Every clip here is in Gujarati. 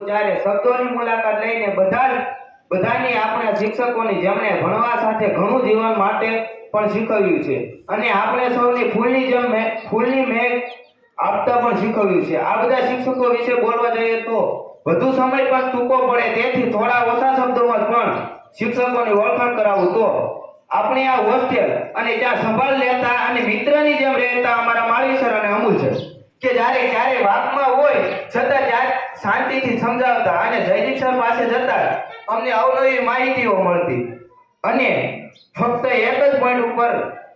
જ્યારે શબ્દોની મુલાકાત લઈને બધા બધાની આપણે શિક્ષકોની જેમણે ભણવા સાથે ઘણું જીવન માટે પણ શીખવ્યું છે. અને આપણે સૌની ફૂલની જેમ ફૂલની મેઘ આપતા પણ શીખવ્યું છે. આ બધા શિક્ષકો વિશે બોલવા જઈએ તો વધુ સમય પણ ટૂંકો પડે. તેથી થોડા ઓછા શબ્દોમાં પણ શિક્ષકોની ઓળખાણ કરાવું તો આપણે આ હોસ્ટેલ અને ત્યાં સંભાળ લેતા અને મિત્રની જેમ રહેતા અમારા માળી સર અને અમૂલ સર. કે જ્યારે ક્યારે વાતમાં હોય, છતાં ત્યારે શાંતિથી સમજાવતા અને જયદીપ સર પાસે જતા અમને અવનવી માહિતીઓ મળતી. અને ફક્ત એક જ પોઈન્ટ ઉપર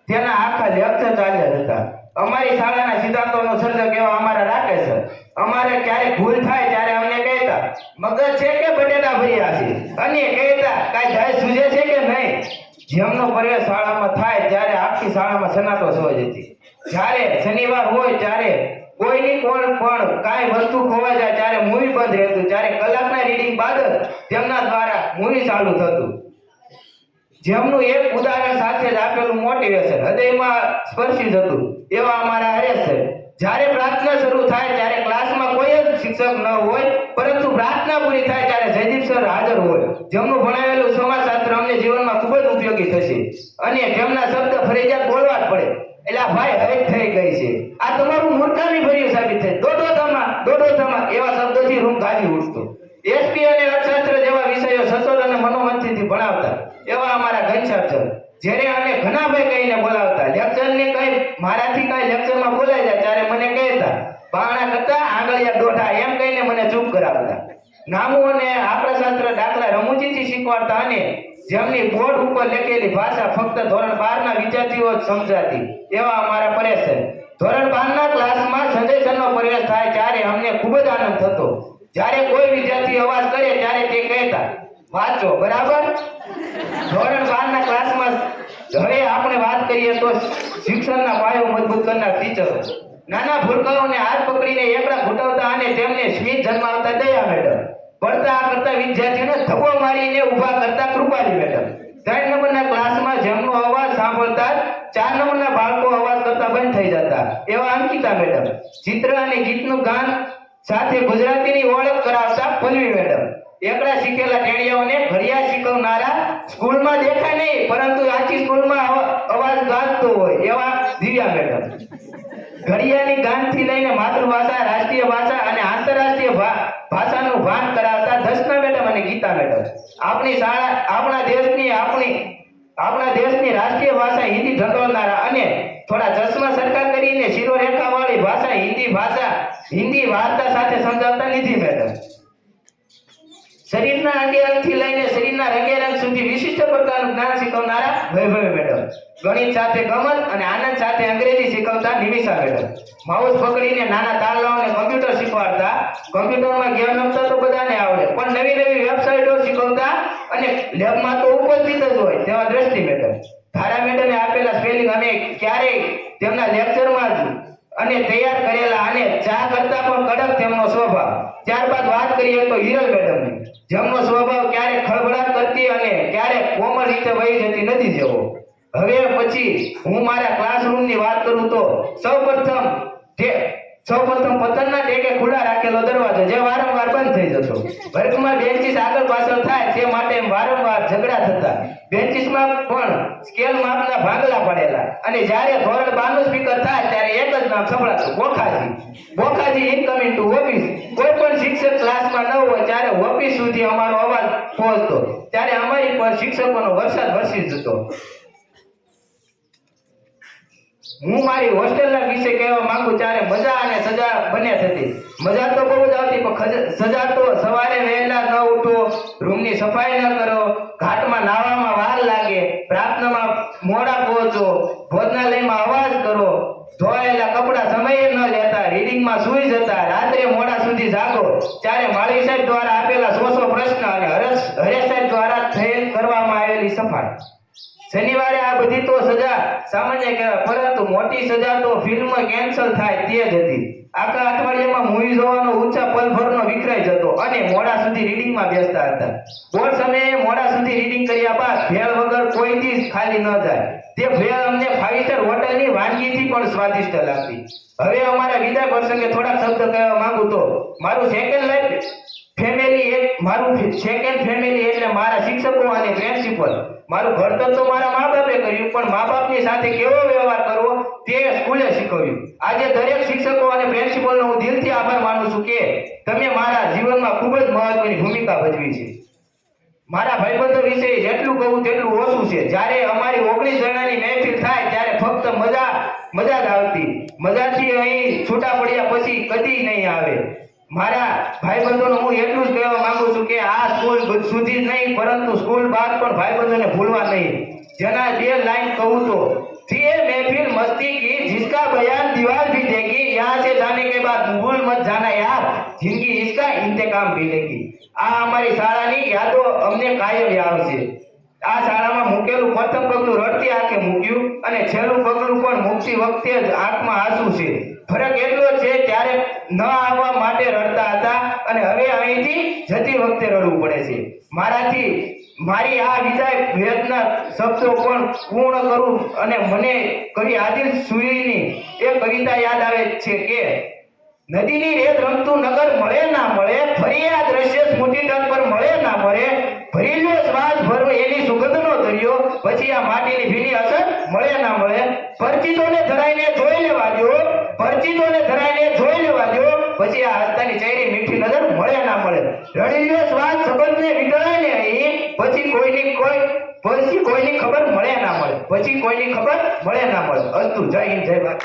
તેના આખા લેક્ચર ચાલ્યા હતા અમારી શાળાના સિદ્ધાંતોનો સર્જક એવા અમારા રાખે છે. અમારે ક્યારેક ભૂલ થાય ત્યારે અમને કહેતા, મગજ છે કે બટેટા ભર્યા છે? અને કહેતા, કાંઈ જાય સૂજે છે કે નહીં? જેમનો પ્રવેશ શાળામાં થાય ત્યારે આખી શાળામાં સનાતો છવાઈ હતી જ્યારે શનિવાર હોય ત્યારે કોઈની કોણ પણ કાંઈ વસ્તુ ખોવાઈ જાય ત્યારે મૂવી બંધ રહેતું ત્યારે કલાકના રીડિંગ બાદ જ તેમના દ્વારા મૂવી ચાલુ થતું. જેમનું એક ઉદાહરણ સાથે જ આપેલું મોટિવેશન હૃદયમાં સ્પર્શી જતું, એવા અમારા હરેશ છે જ્યારે પ્રાર્થના શરૂ થાય, ત્યારે ક્લાસમાં કોઈ જ શિક્ષક ન હોય, પરંતુ પ્રાર્થના પૂરી થાય ત્યારે જયદીપ સર હાજર હોય. જેમનું ભણાવેલું સમાજશાસ્ત્ર અમને જીવનમાં ખૂબ જ ઉપયોગી થશે. અને તેમના શબ્દ ફરજિયાત બોલવા જ પડે. એટલે ભાઈ હવે થઈ ગઈ છે. આ તમારું મૂર્ખામી ભર્યું સાબિત થાય. દોડો થમા દોડો થમા એવા શબ્દોથી હું ગાજી ઉઠતો એસપી અને અર્થશાસ્ત્ર જેવા વિષયો સચોટ અને મનોમંથનથી ભણાવતા. એવા અમારા ઘનશ્યામ સર જેને ઘણા ભાઈ કહીને બોલાવતા. લેક્ચરની કઈ મારાથી કઈ લેક્ચરમાં બોલાઈ જાય ત્યારે મને કહેતા, બાણા કરતા આંગળિયા દોઢા. એમ કહીને મને ચૂપ કરાવતા. નામું અને આપણાશાસ્ત્ર દાખલા રમૂજીથી શીખવાડતા અને જેમની બોર્ડ ઉપર લખેલી ભાષા ફક્ત ધોરણ બાર ના વિદ્યાર્થીઓ જ સમજાતી. એવા અમારા પરેશ ધોરણ બાર ના ક્લાસમાં સંજય સરનો પ્રવેશ થાય ત્યારે અમને ખૂબ જ આનંદ થતો. જ્યારે કોઈ વિદ્યાર્થી અવાજ કરે ત્યારે તે કહેતા, વાંચો, બરાબર? ધોરણ બાર ના ક્લાસમાં હવે આપણે વાત કરીએ તો શિક્ષણના પાયો મજબૂત કરનાર ટીચરો. નાના ભૂલકાઓને હાથ પકડીને એકડા ઘૂંટવતા અને તેમને સ્મિત જન્માવતા દયા મેડમ. પડતા કરતા વિદ્યાર્થીઓને ધક્કો મારીને ઊભા કરતા કૃપાલી મેડમ. ત્રણ નંબરના ક્લાસમાં જેમનો અવાજ સાંભળતા ચાર નંબરના બાળકો અવાજ કરતા બંધ થઈ જતા. એવા અંકિતા મેડમ. ચિત્ર અને ગીતનું ગાન સાથે ગુજરાતીની ઓળખ કરાવતા પલ્લવી મેડમ. એકડા શીખેલા ટેણીયાઓને ઘડિયા શીખવનારા સ્કૂલમાં દેખાય નહીં, પરંતુ આખી સ્કૂલમાં અવા- અવાજ ગાજતો હોય એવા દિવ્યા મેડમ. ઘડિયાની ગાનથી લઈને માતૃભાષા રાષ્ટ્રીય ભાષા અને આંતરરાષ્ટ્રીય ભા- ભાષાનું ભાન કરાવતા દર્શના મેડમ અને ગીતા મેડમ. આપણી શાળા, આપણા દેશની આપણી, આપણા દેશની રાષ્ટ્રીય ભાષા હિન્દી ઢંઢોળનારા અને થોડા ચશ્મા સરકાર કરીને શિરોરેખા વાળી ભાષા હિન્દી ભાષા, હિન્દી વાર્તા સાથે સમજાવતા નિધિ મેડમ. શરીરના અંગે અંગથી લઈને શરીરના રંગે રંગ સુધી વિશિષ્ટ પ્રકારનું જ્ઞાન શીખવનારા વૈભવી ગણિત સાથે ગમત અને આનંદ સાથે અંગ્રેજી શીખવતા નિમિષા મેડમ માઉસ પકડીને નાના તારલાઓને કમ્પ્યુટર શીખવાડતા. કમ્પ્યુટરમાં ગેમ રમતા તો બધાને આવડે, પણ નવી નવી વેબસાઇટો શીખવતા અને લેબમાં તો ઉપસ્થિત જ હોય તેવા દ્રષ્ટિ મેડમ ધારા મેડમે આપેલા સ્પેલિંગ અમે ક્યારેય તેમના લેક્ચરમાં જ અને તૈયાર કરેલા અને ચા કરતા પણ કડક તેમનો સ્વભાવ. ત્યારબાદ વાત કરીએ તો હિરલ મેડમની. જેમનો સ્વભાવ ક્યારેક ખળભળાટ કરતી અને ક્યારેક કોમળ રીતે વહી જતી નથી જેવો. હવે પછી હું મારા ક્લાસરૂમની વાત કરું તો સૌપ્રથમ સૌપ્રથમ પથ્થરના ટેકે ખુલ્લા રાખેલો દરવાજો જે વારંવાર બંધ થઈ જતો. વર્ગમાં બેન્ચીસ આગળ પાછળ થાય તે માટે વારંવાર ઝઘડા થતા. બેન્ચીસમાં પણ સ્કેલ માપના ભાગલા પડેલા અને જ્યારે ધોરણ બારનું સ્પીકર થાય ત્યારે એક જ નામ સંભળાતું, Bokhaji. Bokhaji incoming to office કોઈ પણ શિક્ષક ક્લાસમાં ન હોય ત્યારે ઓફિસ સુધી અમારો અવાજ પહોંચતો. ત્યારે અમારી પર શિક્ષકોનો વરસાદ વરસી જતો. હું મારી હોસ્ટેલના વિશે કહેવા માંગુ ત્યારે મજા અને સજા બંને થતી. મજા તો બહુ જ આવતી, પણ સજા તો સવારે વહેલા ન ઉઠો, રૂમની સફાઈ ન કરો, ઘાટમાં નાવામાં વાર લાગે, પ્રાર્થનામાં મોડા પહોંચો, ભોજનાલયમાં અવાજ કરો ધોવાયેલા કપડા સમયે ન લેતા, રીડિંગમાં સૂઈ જતા, રાત્રે મોડા સુધી જાગો. ત્યારે માળી સાહેબ દ્વારા આપેલા સો સો પ્રશ્ન અને હરેશ હરેશ સાહેબ દ્વારા થયેલ કરવામાં આવેલી સફાઈ. શનિવારે આ બધી તો સજા સામાન્ય કહેવાય પરંતુ મોટી સજા તો ફિલ્મ કેન્સલ થાય તે જ હતી. આખા અઠવાડિયામાં મૂવી જોવાનો ઊંચા પલભરનો વિક્રય જતો અને મોડા સુધી રીડિંગમાં વ્યસ્ત હતા. બોર્ડ સમયે મોડા સુધી રીડિંગ કર્યા બાદ ભેળ વગર કોઈ ખાલી ન જાય. તે ભેળ અમને ફાઇવ સ્ટાર હોટલની વાનગીથી પણ સ્વાદિષ્ટ લાગતી. હવે અમારા વિદાય પ્રસંગે થોડા શબ્દ કહેવા માંગુ તો, મારું સેકન્ડ લાઈફ મારું સેકન્ડ ફેમિલી એટલે મારા શિક્ષકો અને પ્રિન્સિપલ મારું ઘડતર તો મારા મા બાપે કર્યું, પણ મા બાપની સાથે કેવો વ્યવહાર કરવો તે સ્કૂલે શીખવ્યું. આજે દરેક શિક્ષકો અને પ્રિન્સિપલનો હું દિલથી આભાર માનું છું કે તમે મારા જીવનમાં ખૂબ જ મહત્વની ભૂમિકા ભજવી છે. મારા ભાઈબંધો વિશે જેટલું કહું તેટલું ઓછું છે. જ્યારે અમારી ઓગણીસ જણાની મહેફિલ થાય, ત્યારે ફક્ત મજા મજા જ આવતી. મજાથી અહીં છૂટા પડ્યા પછી કદી નહીં આવે. મારા ભાઈબંધોને હું એટલું જ કહેવા માંગુ છું કે આ સ્કૂલ સુધી જ નહીં પરંતુ સ્કૂલ બાદ પણ ભાઈબંધોને ભૂલવા નહીં જેના બે લાઈન કહું તો थी ये महफिल मस्ती की जिसका बयान दीवार भी देगी यहाँ से जाने के बाद भूल मत जाना यार जिंदगी इसका इंतकाम भी लेगी આ અમારી શાળાની યાદો અમને કાયમ આવશે આ શાળામાં મૂકેલું પ્રથમ પગલું રડતી આંખે મૂક્યું અને છેલ્લું પગલું પણ મૂકતી વખતે જ આંખમાં આંસુ છે ફરક એટલો છે ત્યારે ન આવવા માટે રડતા હતા અને હવે અહીંથી જતી વખતે રડવું પડે છે. મારાથી મારી આ વિદાય વેદના શબ્દો પણ પૂર્ણ કરું અને મને કવિ આદિલ સુરીની એ કવિતા યાદ આવે છે કે, નદીની રેત રમતું નગર મળે ના મળે, ફરી આ દ્રશ્ય સ્મૃતિ તટ પર મળે ના મળે ભરીલો શ્વાસ ભરવો એની સુગંધનો દરિયો, પછી આ માટીની ભીની અસર મળે ના મળે, પરિચિતોને ધરાઈને જોઈ લેવા દો પરિચિતોને ધરાઈને જોઈ લેવા દો. પછી આ હસ્તાની ચહેરી મીઠી નજર મળે ના મળે. રડી સ્વાદ સંબંધને વિગડાય ને અહીં પછી કોઈની કોઈ પછી કોઈની ખબર મળે ના મળે. પછી કોઈની ખબર મળે ના મળે. અસ્તુ, જય હિન્દ, જય ભારત.